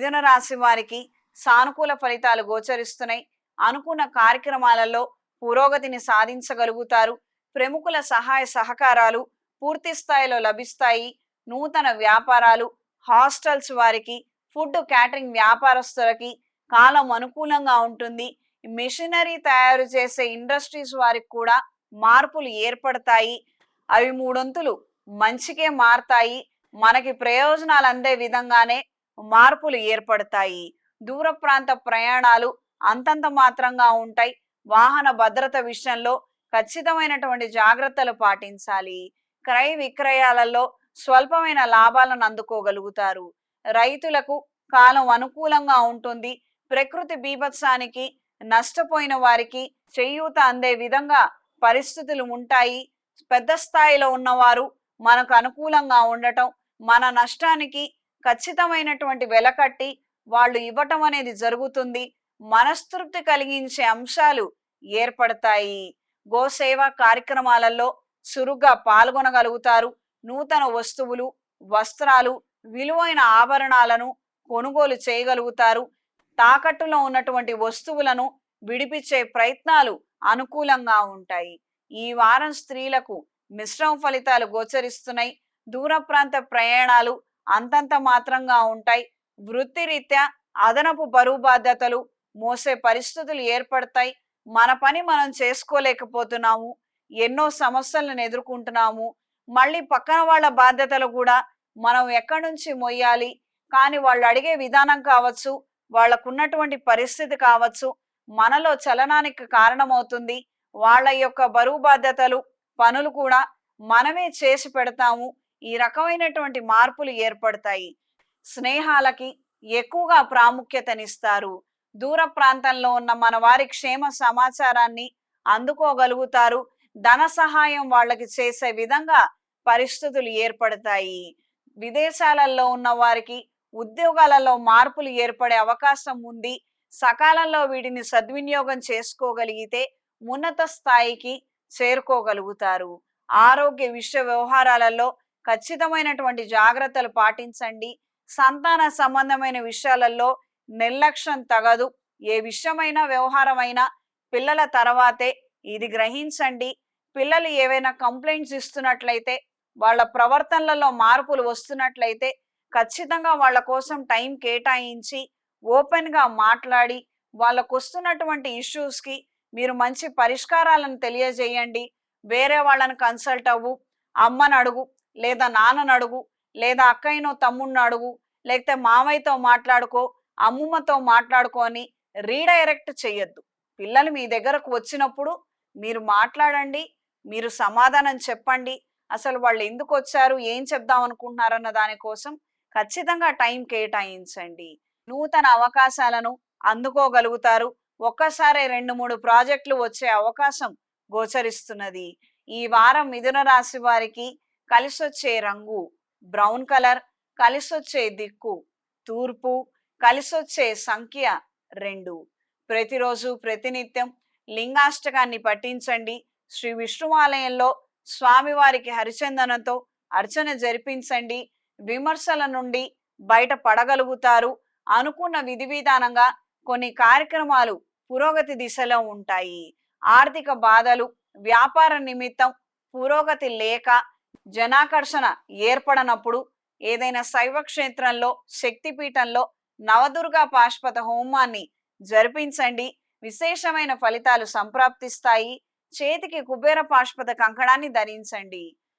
మిథున రాశి వారికి సానుకూల ఫలితాలు గోచరిస్తున్నాయి. అనుకున్న కార్యక్రమాలలో పురోగతిని సాధించగలుగుతారు. ప్రముఖుల సహాయ సహకారాలు పూర్తి స్థాయిలో లభిస్తాయి. నూతన వ్యాపారాలు హాస్టల్స్ వారికి ఫుడ్ క్యాటరింగ్ వ్యాపారస్తులకి కాలం అనుకూలంగా ఉంటుంది. మిషనరీ తయారు చేసే ఇండస్ట్రీస్ వారికి కూడా మార్పులు ఏర్పడతాయి. అవి మూడొంతులు మంచికే మారతాయి. మనకి ప్రయోజనాలు అందే విధంగానే మార్పులు ఏర్పడతాయి. దూర ప్రాంత ప్రయాణాలు అంతంత మాత్రంగా ఉంటాయి. వాహన భద్రత విషయంలో ఖచ్చితమైనటువంటి జాగ్రత్తలు పాటించాలి. క్రయ విక్రయాలలో స్వల్పమైన లాభాలను అందుకోగలుగుతారు. రైతులకు కాలం అనుకూలంగా ఉంటుంది. ప్రకృతి బీభత్సానికి నష్టపోయిన వారికి చేయూత అందే విధంగా పరిస్థితులు ఉంటాయి. పెద్ద స్థాయిలో ఉన్నవారు మనకు అనుకూలంగా ఉండటం మన నష్టానికి ఖచ్చితమైనటువంటి వెలకట్టి వాళ్ళు ఇవ్వటం అనేది జరుగుతుంది. మనస్తృప్తి కలిగించే అంశాలు ఏర్పడతాయి. గోసేవ కార్యక్రమాలలో చురుగ్గా పాల్గొనగలుగుతారు. నూతన వస్తువులు వస్త్రాలు విలువైన ఆభరణాలను కొనుగోలు చేయగలుగుతారు. తాకట్టులో ఉన్నటువంటి వస్తువులను విడిపించే ప్రయత్నాలు అనుకూలంగా ఉంటాయి. ఈ వారం స్త్రీలకు మిశ్రమ ఫలితాలు గోచరిస్తున్నాయి. దూర ప్రాంత ప్రయాణాలు అంతంత మాత్రంగా ఉంటాయి. వృత్తిరీత్యా అదనపు బరువు బాధ్యతలు మోసే పరిస్థితులు ఏర్పడతాయి. మన పని మనం చేసుకోలేకపోతున్నాము. ఎన్నో సమస్యలను ఎదుర్కొంటున్నాము. మళ్ళీ పక్కన వాళ్ళ బాధ్యతలు కూడా మనం ఎక్కడి నుంచి మొయ్యాలి? కానీ వాళ్ళు అడిగే విధానం కావచ్చు వాళ్ళకున్నటువంటి పరిస్థితి కావచ్చు మనలో చలనానికి కారణమవుతుంది. వాళ్ళ యొక్క బరువు బాధ్యతలు పనులు కూడా మనమే చేసి పెడతాము. ఈ రకమైనటువంటి మార్పులు ఏర్పడతాయి. స్నేహాలకి ఎక్కువగా ప్రాముఖ్యతనిస్తారు. దూర ప్రాంతంలో ఉన్న మన వారి క్షేమ సమాచారాన్ని అందుకోగలుగుతారు. ధన సహాయం వాళ్ళకి చేసే విధంగా పరిస్థితులు ఏర్పడతాయి. విదేశాలలో ఉన్న వారికి ఉద్యోగాలలో మార్పులు ఏర్పడే అవకాశం ఉంది. సకాలంలో వీటిని సద్వినియోగం చేసుకోగలిగితే ఉన్నత స్థాయికి చేరుకోగలుగుతారు. ఆరోగ్య విషయ వ్యవహారాలలో ఖచ్చితమైనటువంటి జాగ్రత్తలు పాటించండి. సంతాన సంబంధమైన విషయాలలో నిర్లక్ష్యం తగదు. ఏ విషయమైనా వ్యవహారమైనా పిల్లల తర్వాతే ఇది గ్రహించండి. పిల్లలు ఏవైనా కంప్లైంట్స్ ఇస్తున్నట్లయితే వాళ్ళ ప్రవర్తనలలో మార్పులు వస్తున్నట్లయితే ఖచ్చితంగా వాళ్ళ కోసం టైం కేటాయించి ఓపెన్గా మాట్లాడి వాళ్ళకు వస్తున్నటువంటి ఇష్యూస్కి మీరు మంచి పరిష్కారాలను తెలియజేయండి. వేరే వాళ్ళని కన్సల్ట్ అవ్వు అమ్మని అడుగు లేదా నాన్నని అడుగు లేదా అక్కయ్యనో తమ్ముడిని అడుగు లేకపోతే మామయ్యతో మాట్లాడుకో అమ్మమ్మతో మాట్లాడుకో అని రీడైరెక్ట్ చేయొద్దు పిల్లలు మీ దగ్గరకు వచ్చినప్పుడు మీరు మాట్లాడండి మీరు సమాధానం చెప్పండి అసలు వాళ్ళు ఎందుకు వచ్చారు ఏం చెప్దాం అనుకుంటున్నారన్న దానికోసం ఖచ్చితంగా టైం కేటాయించండి. నూతన అవకాశాలను అందుకోగలుగుతారు. ఒక్కసారి రెండు మూడు ప్రాజెక్టులు వచ్చే అవకాశం గోచరిస్తున్నది. ఈ వారం మిథున రాశి వారికి కలిసొచ్చే రంగు బ్రౌన్ కలర్ కలిసొచ్చే దిక్కు తూర్పు కలిసొచ్చే సంఖ్య రెండు. ప్రతిరోజు ప్రతినిత్యం లింగాష్టకాన్ని పఠించండి. శ్రీ విష్ణువాలయంలో స్వామివారికి హరిచందనంతో అర్చన జరిపించండి. విమర్శల నుండి బయట పడగలుగుతారు. అనుకున్న విధి విధానంగా కొన్ని కార్యక్రమాలు పురోగతి దిశలో ఉంటాయి. ఆర్థిక బాధలు వ్యాపార నిమిత్తం పురోగతి లేక జనాకర్షణ ఏర్పడనప్పుడు ఏదైనా శైవ క్షేత్రంలో శక్తిపీఠంలో నవదుర్గా పాష్పత హోమాన్ని జరిపించండి. విశేషమైన ఫలితాలు సంప్రాప్తిస్తాయి. చేతికి కుబేర పాష్పత కంకణాన్ని ధరించండి.